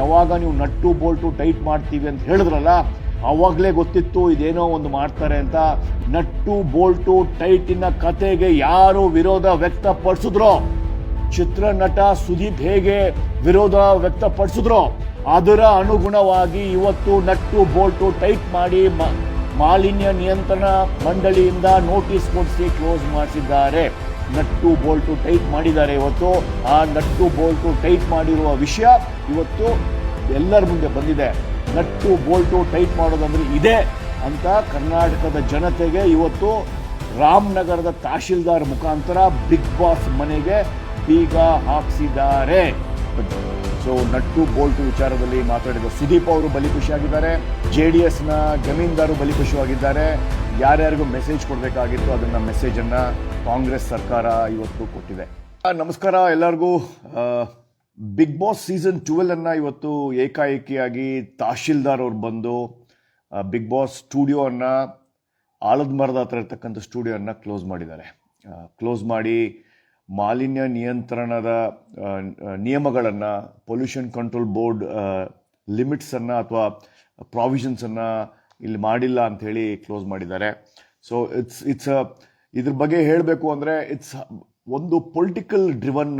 ಯಾವಾಗ ನೀವು nut Bolt tight ಮಾಡ್ತೀವಿ ಅಂತ ಹೇಳಿದ್ರಲ್ಲ, ಅವಾಗಲೇ ಗೊತ್ತಿತ್ತು ಇದೇನೋ ಒಂದು ಮಾಡ್ತಾರೆ ಅಂತ. ನಟ್ಟು ಬೋಲ್ಟು ಟೈಟಿನ ಕತೆಗೆ ಯಾರು ವಿರೋಧ ವ್ಯಕ್ತಪಡಿಸಿದ್ರೋ, ಚಿತ್ರನಟ ಸುದೀಪ್ ಹೇಗೆ ವಿರೋಧ ವ್ಯಕ್ತಪಡಿಸಿದ್ರೋ, ಅದರ ಅನುಗುಣವಾಗಿ ಇವತ್ತು ನಟ್ಟು ಬೋಲ್ಟು ಟೈಟ್ ಮಾಡಿ ಮಾಲಿನ್ಯ ನಿಯಂತ್ರಣ ಮಂಡಳಿಯಿಂದ ನೋಟಿಸ್ ಕೊಡಿಸಿ ಕ್ಲೋಸ್ ಮಾಡಿಸಿದ್ದಾರೆ. ನಟ್ಟು ಬೋಲ್ಟು ಟೈಟ್ ಮಾಡಿದ್ದಾರೆ ಇವತ್ತು. ಆ ನಟ್ಟು ಬೋಲ್ಟು ಟೈಟ್ ಮಾಡಿರುವ ವಿಷಯ ಇವತ್ತು ಎಲ್ಲರ ಮುಂದೆ ಬಂದಿದೆ. ನಟ್ಟು ಬೋಲ್ಟು ಟೈಟ್ ಮಾಡೋದಂದ್ರೆ ಇದೆ ಅಂತ ಕರ್ನಾಟಕದ ಜನತೆಗೆ ಇವತ್ತು ರಾಮನಗರದ ತಹಶೀಲ್ದಾರ್ ಮುಖಾಂತರ ಬಿಗ್ ಬಾಸ್ ಮನೆಗೆ ಬೀಗ ಹಾಕ್ಸಿದ್ದಾರೆ. ಸೊ ನಟ್ಟು ಬೋಲ್ಟು ವಿಚಾರದಲ್ಲಿ ಮಾತಾಡಿದ ಸುದೀಪ್ ಅವರು ಬಲಿ ಖುಷಿಯಾಗಿದ್ದಾರೆ. ಜೆ ಡಿ ಎಸ್ನ ಜಮೀನ್ದಾರು ಬಲಿ ಖುಷಿಯಾಗಿದ್ದಾರೆ. ಯಾರ್ಯಾರಿಗೂ ಮೆಸೇಜ್ ಕೊಡಬೇಕಾಗಿತ್ತು ಅದನ್ನು ಮೆಸೇಜನ್ನು ಕಾಂಗ್ರೆಸ್ ಸರ್ಕಾರ ಇವತ್ತು ಕೊಟ್ಟಿದೆ. ನಮಸ್ಕಾರ ಎಲ್ಲರಿಗೂ. ಬಿಗ್ ಬಾಸ್ ಸೀಸನ್ ಟ್ವೆಲ್ವನ್ನು ಇವತ್ತು ಏಕಾಏಕಿಯಾಗಿ ತಹಶೀಲ್ದಾರ್ ಅವ್ರು ಬಂದು ಬಿಗ್ ಬಾಸ್ ಸ್ಟುಡಿಯೋವನ್ನು ಆಲದ ಮರದ ಹತ್ರ ಇರ್ತಕ್ಕಂಥ ಸ್ಟುಡಿಯೋನ ಕ್ಲೋಸ್ ಮಾಡಿದ್ದಾರೆ. ಕ್ಲೋಸ್ ಮಾಡಿ ಮಾಲಿನ್ಯ ನಿಯಂತ್ರಣದ ನಿಯಮಗಳನ್ನು ಪೊಲ್ಯೂಷನ್ ಕಂಟ್ರೋಲ್ ಬೋರ್ಡ್ ಲಿಮಿಟ್ಸನ್ನು ಅಥವಾ ಪ್ರಾವಿಷನ್ಸನ್ನು ಇಲ್ಲಿ ಮಾಡಿಲ್ಲ ಅಂಥೇಳಿ ಕ್ಲೋಸ್ ಮಾಡಿದ್ದಾರೆ. ಸೊ ಇಟ್ಸ್ ಇಟ್ಸ್ ಇದ್ರ ಬಗ್ಗೆ ಹೇಳಬೇಕು ಅಂದರೆ ಇಟ್ಸ್ ಒಂದು ಪೊಲಿಟಿಕಲ್ ಡ್ರಿವನ್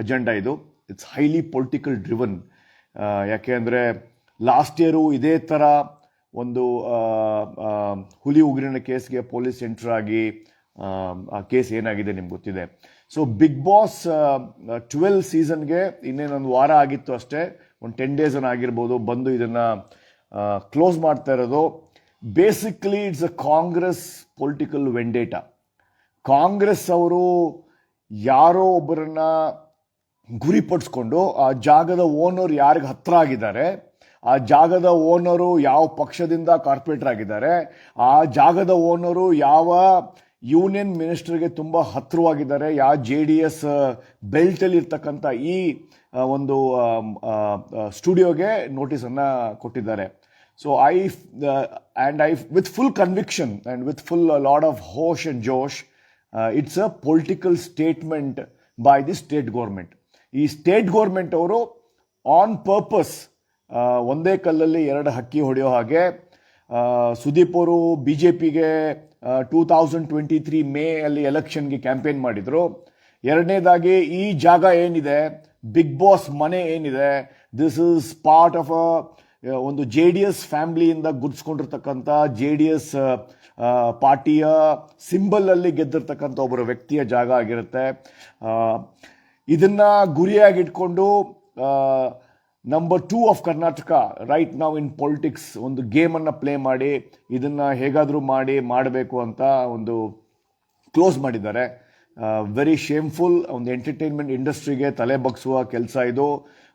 ಅಜೆಂಡಾ ಇದು. ಇಟ್ಸ್ ಹೈಲಿ ಪೊಲಿಟಿಕಲ್ ಡ್ರಿವನ್ ಯಾಕೆ ಅಂದರೆ ಲಾಸ್ಟ್ ಇಯರು ಇದೇ ಥರ ಒಂದು ಹುಲಿ ಉಗ್ರಿನ ಕೇಸ್ಗೆ ಪೊಲೀಸ್ ಸೆಂಟ್ರ್ ಆಗಿ, ಆ ಕೇಸ್ ಏನಾಗಿದೆ ನಿಮ್ಗೆ ಗೊತ್ತಿದೆ. ಸೊ ಬಿಗ್ ಬಾಸ್ ಟ್ವೆಲ್ ಸೀಸನ್ಗೆ ಇನ್ನೇನೊಂದು ವಾರ ಆಗಿತ್ತು ಅಷ್ಟೇ. ಒಂದು ಟೆನ್ ಡೇಸ್ ಆಗಿರ್ಬೋದು. ಬಂದು ಇದನ್ನು ಕ್ಲೋಸ್ ಮಾಡ್ತಾ ಇರೋದು. Basically it's a Congress political vendetta Congress ಅವರು ಯಾರೋ ಒಬ್ಬರನ್ನ ಗುರಿಪಡಿಸ್ಕೊಂಡು ಆ ಜಾಗದ ಓನರ್ ಯಾರಿಗೆ ಹತ್ರ ಆಗಿದ್ದಾರೆ, ಆ ಜಾಗದ ಓನರು ಯಾವ ಪಕ್ಷದಿಂದ ಕಾರ್ಪೊರೇಟರ್ ಆಗಿದ್ದಾರೆ, ಆ ಜಾಗದ ಓನರು ಯಾವ ಯೂನಿಯನ್ ಮಿನಿಸ್ಟರ್ಗೆ ತುಂಬ ಹತ್ತಿರವಾಗಿದ್ದಾರೆ ಯಾವ ಜೆ ಡಿ ಎಸ್ ಬೆಲ್ಟಲ್ಲಿ ಇರ್ತಕ್ಕಂಥ ಈ ಒಂದು ಸ್ಟುಡಿಯೋಗೆ ನೋಟಿಸನ್ನು ಕೊಟ್ಟಿದ್ದಾರೆ. So I and I with full conviction and with full load of ಹೋಶ್ and Josh it's a political statement by the state government ಈ ಸ್ಟೇಟ್ ಗೌರ್ಮೆಂಟ್ ಅವರು ಆನ್ ಪರ್ಪಸ್ ಒಂದೇ ಕಲ್ಲಲ್ಲಿ ಎರಡು ಹಕ್ಕಿ ಹೊಡೆಯೋ ಹಾಗೆ ಸುದೀಪ್ ಅವರು ಬಿ ಜೆ ಪಿಗೆ two thousand twenty three May ಅಲ್ಲಿ ಎಲೆಕ್ಷನ್ಗೆ ಕ್ಯಾಂಪೇನ್ ಮಾಡಿದರು. ಎರಡನೇದಾಗಿ ಈ ಜಾಗ ಏನಿದೆ? ಬಿಗ್ ಬಾಸ್ ಮನೆ ಏನಿದೆ? This is part of a ಒಂದು ಜೆ ಡಿ ಎಸ್ ಫ್ಯಾಮ್ಲಿಯಿಂದ ಗುರ್ಸ್ಕೊಂಡಿರ್ತಕ್ಕಂಥ ಜೆ ಡಿ ಎಸ್ ಪಾರ್ಟಿಯ ಸಿಂಬಲ್ ಅಲ್ಲಿ ಗೆದ್ದಿರ್ತಕ್ಕಂಥ ಒಬ್ಬರ ವ್ಯಕ್ತಿಯ ಜಾಗ ಆಗಿರುತ್ತೆ. ಇದನ್ನ ಗುರಿಯಾಗಿಟ್ಕೊಂಡು number two of Karnataka right ನಾವು ಇನ್ ಪೊಲಿಟಿಕ್ಸ್ ಒಂದು ಗೇಮನ್ನು ಪ್ಲೇ ಮಾಡಿ, ಇದನ್ನು ಹೇಗಾದರೂ ಮಾಡಿ, ಮಾಡಬೇಕು ಅಂತ ಒಂದು ಕ್ಲೋಸ್ ಮಾಡಿದ್ದಾರೆ. ವೆರಿ ಶೇಮ್ಫುಲ್ ಒಂದು ಎಂಟರ್ಟೈನ್ಮೆಂಟ್ ಇಂಡಸ್ಟ್ರಿಗೆ ತಲೆ ಬಗ್ಸುವ ಕೆಲಸ ಇದು.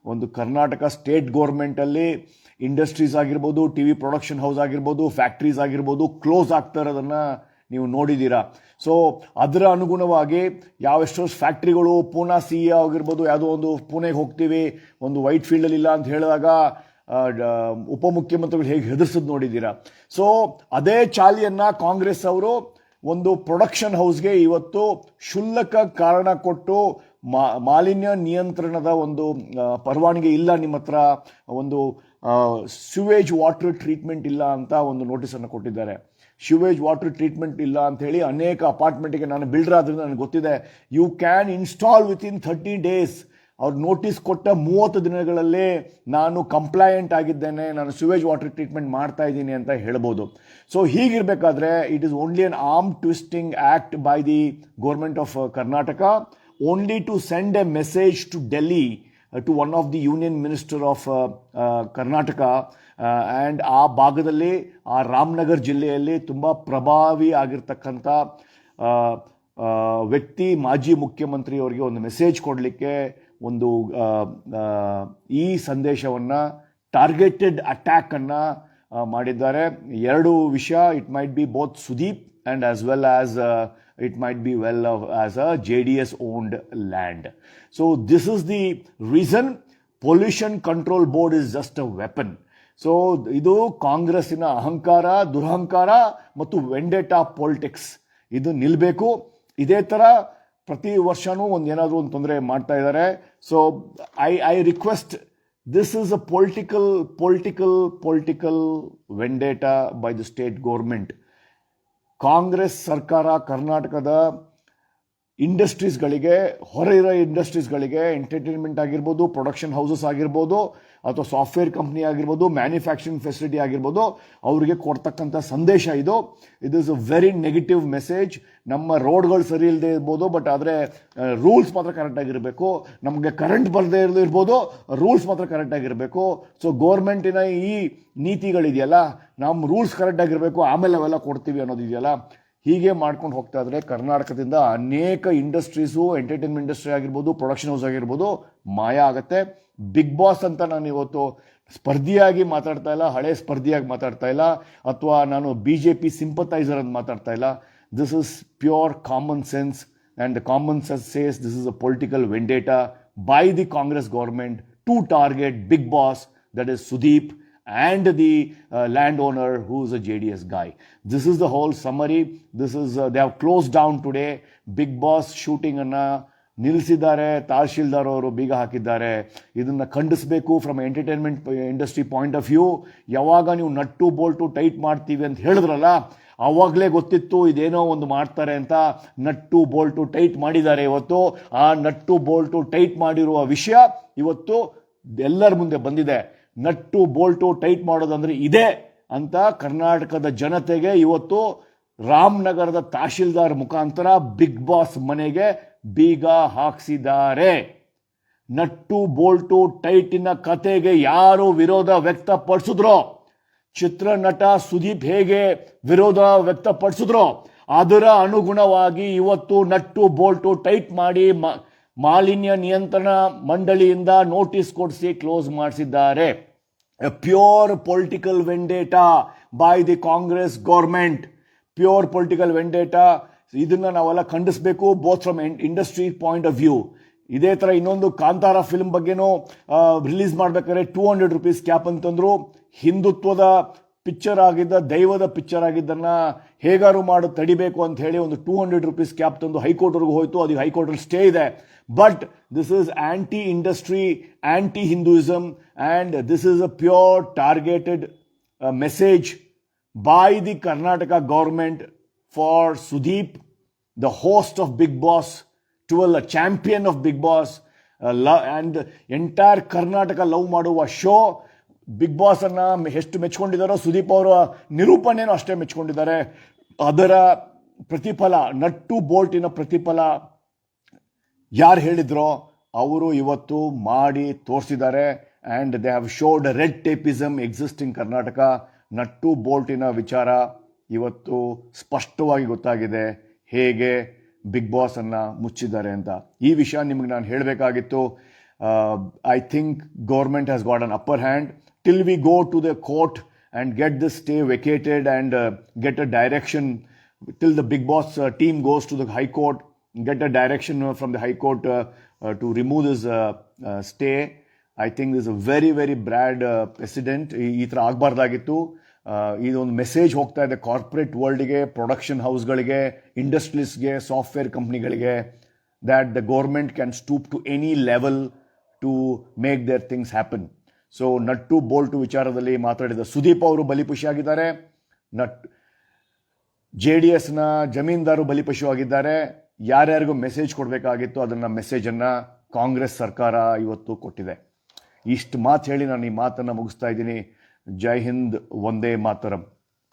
ಒಂದು ಕರ್ನಾಟಕ ಸ್ಟೇಟ್ ಗೌರ್ಮೆಂಟಲ್ಲಿ ಇಂಡಸ್ಟ್ರೀಸ್ ಆಗಿರ್ಬೋದು ಟಿ ವಿ ಪ್ರೊಡಕ್ಷನ್ ಹೌಸ್ ಆಗಿರ್ಬೋದು ಫ್ಯಾಕ್ಟ್ರೀಸ್ ಆಗಿರ್ಬೋದು ಕ್ಲೋಸ್ ಆಗ್ತಾ ಇರೋದನ್ನು ನೀವು ನೋಡಿದ್ದೀರಾ. ಸೊ ಅದರ ಅನುಗುಣವಾಗಿ ಯಾವೆಷ್ಟೋ ಫ್ಯಾಕ್ಟ್ರಿಗಳು ಪೂನಾ ಸಿ ಆಗಿರ್ಬೋದು, ಯಾವುದೋ ಒಂದು ಪುಣೆಗೆ ಹೋಗ್ತೀವಿ, ಒಂದು ವೈಟ್ ಫೀಲ್ಡಲ್ಲಿ ಇಲ್ಲ ಅಂತ ಹೇಳಿದಾಗ ಉಪಮುಖ್ಯಮಂತ್ರಿಗಳು ಹೇಗೆ ಹೆದರ್ಸೋದು ನೋಡಿದ್ದೀರಾ. ಸೊ ಅದೇ ಚಾಲಿಯನ್ನ ಕಾಂಗ್ರೆಸ್ ಅವರು ಒಂದು ಪ್ರೊಡಕ್ಷನ್ ಹೌಸ್ಗೆ ಇವತ್ತು ಶುಲ್ಕ ಕಾರಣ ಕೊಟ್ಟು ಮಾಲಿನ್ಯ ನಿಯಂತ್ರಣದ ಒಂದು ಪರವಾನಗಿ ಇಲ್ಲ ನಿಮ್ಮ ಹತ್ರ, ಒಂದು ಸ್ಯೂವೇಜ್ ವಾಟರ್ ಟ್ರೀಟ್ಮೆಂಟ್ ಇಲ್ಲ ಅಂತ ಒಂದು ನೋಟಿಸನ್ನು ಕೊಟ್ಟಿದ್ದಾರೆ. ಶಿವೇಜ್ ವಾಟರ್ ಟ್ರೀಟ್ಮೆಂಟ್ ಇಲ್ಲ ಅಂತ ಹೇಳಿ ಅನೇಕ ಅಪಾರ್ಟ್ಮೆಂಟ್ಗೆ ನಾನು ಬಿಲ್ಡರ್ ಆದ್ರಿಂದ ನನಗೆ ಗೊತ್ತಿದೆ. You can install within thirty days ಅವ್ರು ನೋಟಿಸ್ ಕೊಟ್ಟ ಮೂವತ್ತು ದಿನಗಳಲ್ಲಿ ನಾನು ಕಂಪ್ಲೈಂಟ್ ಆಗಿದ್ದೇನೆ, ನಾನು ಸಿವೇಜ್ ವಾಟರ್ ಟ್ರೀಟ್ಮೆಂಟ್ ಮಾಡ್ತಾ ಇದ್ದೀನಿ ಅಂತ ಹೇಳ್ಬೋದು. So ಹೀಗಿರಬೇಕಾದ್ರೆ it is only an arm twisting act by the government of Karnataka only to send a message to Delhi to one of the union minister of Karnataka and ಆ ಭಾಗದಲ್ಲಿ, ಆ ರಾಮನಗರ್ ಜಿಲ್ಲೆಯಲ್ಲಿ ತುಂಬ ಪ್ರಭಾವಿ ಆಗಿರ್ತಕ್ಕಂಥ ವ್ಯಕ್ತಿ, ಮಾಜಿ ಮುಖ್ಯಮಂತ್ರಿ ಅವರಿಗೆ ಒಂದು ಮೆಸೇಜ್ ಕೊಡಲಿಕ್ಕೆ ಒಂದು ಈ ಸಂದೇಶವನ್ನು ಟಾರ್ಗೆಟೆಡ್ ಅಟ್ಯಾಕನ್ನು ಮಾಡಿದ್ದಾರೆ. ಎರಡು ವಿಷಯ it might be both Sudeep and as well as be well as a J D S owned land so this is the reason pollution control board is just a weapon so ಇದು ಕಾಂಗ್ರೆಸ್ಸಿನ ಅಹಂಕಾರ, ದುರಹಂಕಾರ ಮತ್ತು ವೆಂಡೆಟಾ politics. ಇದು ನಿಲ್ಲಬೇಕು ಇದೇ ಥರ ಪ್ರತಿ ವರ್ಷನೂ ಒಂದು ಏನಾದರೂ ಒಂದು ತೊಂದರೆ ಮಾಡ್ತಾ ಇದ್ದಾರೆ so I I request this is a political political political vendetta by the state government. Congress ಸರ್ಕಾರ ಕರ್ನಾಟಕದ ಇಂಡಸ್ಟ್ರೀಸ್ಗಳಿಗೆ, ಹೊರ ಇರೋ ಇಂಡಸ್ಟ್ರೀಸ್ಗಳಿಗೆ ಎಂಟರ್ಟೈನ್ಮೆಂಟ್ ಆಗಿರ್ಬೋದು ಪ್ರೊಡಕ್ಷನ್ ಹೌಸಸ್ ಆಗಿರ್ಬೋದು, ಅಥವಾ ಸಾಫ್ಟ್ವೇರ್ ಕಂಪ್ನಿ ಆಗಿರ್ಬೋದು ಮ್ಯಾನುಫ್ಯಾಕ್ಚರಿಂಗ್ ಫೆಸಿಲಿಟಿ ಆಗಿರ್ಬೋದು, ಅವರಿಗೆ ಕೊಡ್ತಕ್ಕಂಥ ಸಂದೇಶ ಇದು. It is a very negative message ನಮ್ಮ ರೋಡ್ಗಳು ಸರಿ ಇಲ್ಲದೆ ಇರ್ಬೋದು ಬಟ್ ಆದರೆ ರೂಲ್ಸ್ ಮಾತ್ರ ಕರೆಕ್ಟಾಗಿರಬೇಕು ನಮಗೆ ಕರೆಂಟ್ ಬರದೇ ಇರದೇ ಇರ್ಬೋದು ರೂಲ್ಸ್ ಮಾತ್ರ ಕರೆಕ್ಟಾಗಿರಬೇಕು ಸೊ ಗೌರ್ಮೆಂಟಿನ ಈ ನೀತಿಗಳಿದೆಯಲ್ಲ ನಮ್ಮ ರೂಲ್ಸ್ ಕರೆಕ್ಟಾಗಿರಬೇಕು ಆಮೇಲೆ ಅವೆಲ್ಲ ಕೊಡ್ತೀವಿ ಅನ್ನೋದಿದೆಯಲ್ಲ. ಹೀಗೆ ಮಾಡ್ಕೊಂಡು ಹೋಗ್ತಾ ಇದ್ರೆ ಕರ್ನಾಟಕದಿಂದ ಅನೇಕ ಇಂಡಸ್ಟ್ರೀಸು ಎಂಟರ್ಟೈನ್ಮೆಂಟ್ ಇಂಡಸ್ಟ್ರಿ ಆಗಿರ್ಬೋದು ಪ್ರೊಡಕ್ಷನ್ ಹೌಸ್ ಆಗಿರ್ಬೋದು ಮಾಯ ಆಗುತ್ತೆ. ಬಿಗ್ ಬಾಸ್ ಅಂತ ನಾನು ಇವತ್ತು ಸ್ಪರ್ಧಿಯಾಗಿ ಮಾತಾಡ್ತಾ ಇಲ್ಲ, ಹಳೆ ಸ್ಪರ್ಧಿಯಾಗಿ ಮಾತಾಡ್ತಾ ಇಲ್ಲ, ಅಥವಾ ನಾನು ಬಿ ಜೆ ಪಿ ಸಿಂಪತೈಸರ್ ಅಂತ ಮಾತಾಡ್ತಾ ಇಲ್ಲ. This is pure common sense and common sense says this is a political vendetta by the Congress government to target Bigg Boss that is Sudeep and the uh, landowner who's a JDS guy. This is the whole summary. This is uh, they have closed down today. Big Boss shooting ಅನ್ನ ನಿಲ್ಲಿಸಿದ್ದಾರೆ ತಹಶೀಲ್ದಾರ್ ಅವರು ಬೀಗ ಹಾಕಿದ್ದಾರೆ ಇದನ್ನ ಖಂಡಿಸಬೇಕು from entertainment industry point of view ಯಾವಾಗ ನೀವು nut Bolt tight ಮಾಡ್ತೀವಿ ಅಂತ ಹೇಳಿದ್ರಲ್ಲ ಅವಾಗಲೇ ಗೊತ್ತಿತ್ತು ಇದೇನೋ ಒಂದು ಮಾಡ್ತಾರೆ ಅಂತ ನಟ್ಟು ಬೋಲ್ಟು ಟೈಟ್ ಮಾಡಿದ್ದಾರೆ ಇವತ್ತು ಆ ನಟ್ಟು ಬೋಲ್ಟು ಟೈಟ್ ಮಾಡಿರುವ ವಿಷಯ ಇವತ್ತು ಎಲ್ಲರ ಮುಂದೆ ಬಂದಿದೆ ನಟ್ಟು ಬೋಲ್ಟು ಟೈಟ್ ಮಾಡೋದಂದ್ರೆ ಇದೆ ಅಂತ ಕರ್ನಾಟಕದ ಜನತೆಗೆ ಇವತ್ತು ರಾಮನಗರದ ತಹಶೀಲ್ದಾರ್ ಮುಖಾಂತರ ಬಿಗ್ ಬಾಸ್ ಮನೆಗೆ ಬೀಗ ಹಾಕ್ಸಿದ್ದಾರೆ. ನಟ್ಟು ಬೋಲ್ಟು ಟೈಟಿನ ಕತೆಗೆ ಯಾರು ವಿರೋಧ ವ್ಯಕ್ತಪಡಿಸಿದ್ರು, ಚಿತ್ರನಟ ಸುದೀಪ್ ಹೇಗೆ ವಿರೋಧ ವ್ಯಕ್ತಪಡಿಸಿದ್ರು, ಅದರ ಅನುಗುಣವಾಗಿ ಇವತ್ತು ನಟ್ಟು ಬೋಲ್ಟು ಟೈಟ್ ಮಾಡಿ ಮಾಲಿನ್ಯ ನಿಯಂತ್ರಣ ಮಂಡಳಿಯಿಂದ ನೋಟಿಸ್ ಕೊಡಿಸಿ ಕ್ಲೋಸ್ ಮಾಡಿಸಿದ್ದಾರೆ. Pure political vendetta by the Congress government pure political vendetta ಇದನ್ನ ನಾವೆಲ್ಲ ಖಂಡಿಸಬೇಕು both from industry point of view ಇದೇ ಥರ ಇನ್ನೊಂದು ಕಾಂತಾರ ಫಿಲ್ಮ್ ಬಗ್ಗೆನೂ ರಿಲೀಸ್ ಮಾಡ್ಬೇಕಾದ್ರೆ ಟೂ ಹಂಡ್ರೆಡ್ ರುಪೀಸ್ ಕ್ಯಾಪ್ ಅಂತಂದ್ರು ಹಿಂದುತ್ವದ ಪಿಕ್ಚರ್ ಆಗಿದ್ದ ದೈವದ ಪಿಕ್ಚರ್ ಆಗಿದ್ದನ್ನು ಹೇಗಾರು ಮಾಡಿ ತಡಿಬೇಕು ಅಂತ ಹೇಳಿ ಒಂದು ಟೂ ಹಂಡ್ರೆಡ್ ರುಪೀಸ್ ಕ್ಯಾಪ್ ತಂದು ಹೈಕೋರ್ಟ್ವರೆಗೂ ಹೋಯಿತು. ಅದು ಹೈಕೋರ್ಟಲ್ಲಿ ಸ್ಟೇ ಇದೆ. But this is anti industry anti Hinduism and this is a pure targeted message by the Karnataka government for Sudeep, the host of Big Boss, 12, a champion of Bigg Boss, uh, and entire Karnataka love ಮಾಡುವ show Bigg ಅನ್ನ ಎಷ್ಟು ಮೆಚ್ಕೊಂಡಿದ್ದಾರೋ ಸುದೀಪ್ ಅವರ ನಿರೂಪಣೆನೂ ಅಷ್ಟೇ ಮೆಚ್ಕೊಂಡಿದ್ದಾರೆ. ಅದರ ಪ್ರತಿಫಲ, nut ಬೋಲ್ಟಿನ ಪ್ರತಿಫಲ ಯಾರು ಹೇಳಿದ್ರೋ ಅವರು ಇವತ್ತು ಮಾಡಿ ತೋರಿಸಿದ್ದಾರೆ. And they have showed red tapism existing Karnataka nut ಬೋಲ್ಟಿನ ವಿಚಾರ ಇವತ್ತು ಸ್ಪಷ್ಟವಾಗಿ ಗೊತ್ತಾಗಿದೆ. ಹೇಗೆ ಬಿಗ್ ಬಾಸನ್ನು ಮುಚ್ಚಿದ್ದಾರೆ ಅಂತ. ಈ ವಿಷಯ ನಿಮ್ಗೆ ನಾನು ಹೇಳಬೇಕಾಗಿತ್ತು. I think government has got an upper hand Till we go to the court and get the stay vacated and get a direction till the big boss uh, team goes to the high court get a direction uh, from the high court uh, uh, to remove this uh, uh, stay i think this is a very very bad uh, precedent ಈ ಈ ಥರ ಆಗಬಾರ್ದಾಗಿತ್ತು ಇದೊಂದು message ಹೋಗ್ತಾ ಇದೆ corporate ವರ್ಲ್ಡ್ಗೆ production ಹೌಸ್ಗಳಿಗೆ ಇಂಡಸ್ಟ್ರೀಸ್ಗೆ software ಕಂಪ್ನಿಗಳಿಗೆ that the government can stoop to any level to make their things happen. so nut bolt ವಿಚಾರದಲ್ಲಿ ಮಾತಾಡಿದ ಸುದೀಪ್ ಅವರು ಬಲಿಪಶುವಾಗಿದ್ದಾರೆ. ನಟ್ ಜೆ ಡಿ ಎಸ್ನ ಜಮೀನ್ದಾರು ಬಲಿಪಶು ಆಗಿದ್ದಾರೆ ಯಾರ್ಯಾರಿಗೂ ಮೆಸೇಜ್ ಕೊಡಬೇಕಾಗಿತ್ತು ಅದನ್ನು ಮೆಸೇಜನ್ನು ಕಾಂಗ್ರೆಸ್ ಸರ್ಕಾರ ಇವತ್ತು ಕೊಟ್ಟಿದೆ. ಇಷ್ಟು ಮಾತು ಹೇಳಿ ನಾನು ಈ ಮಾತನ್ನು ಮುಗಿಸ್ತಾ ಇದ್ದೀನಿ. ಜೈ ಹಿಂದ್ ಒಂದೇ ಮಾತರಂ.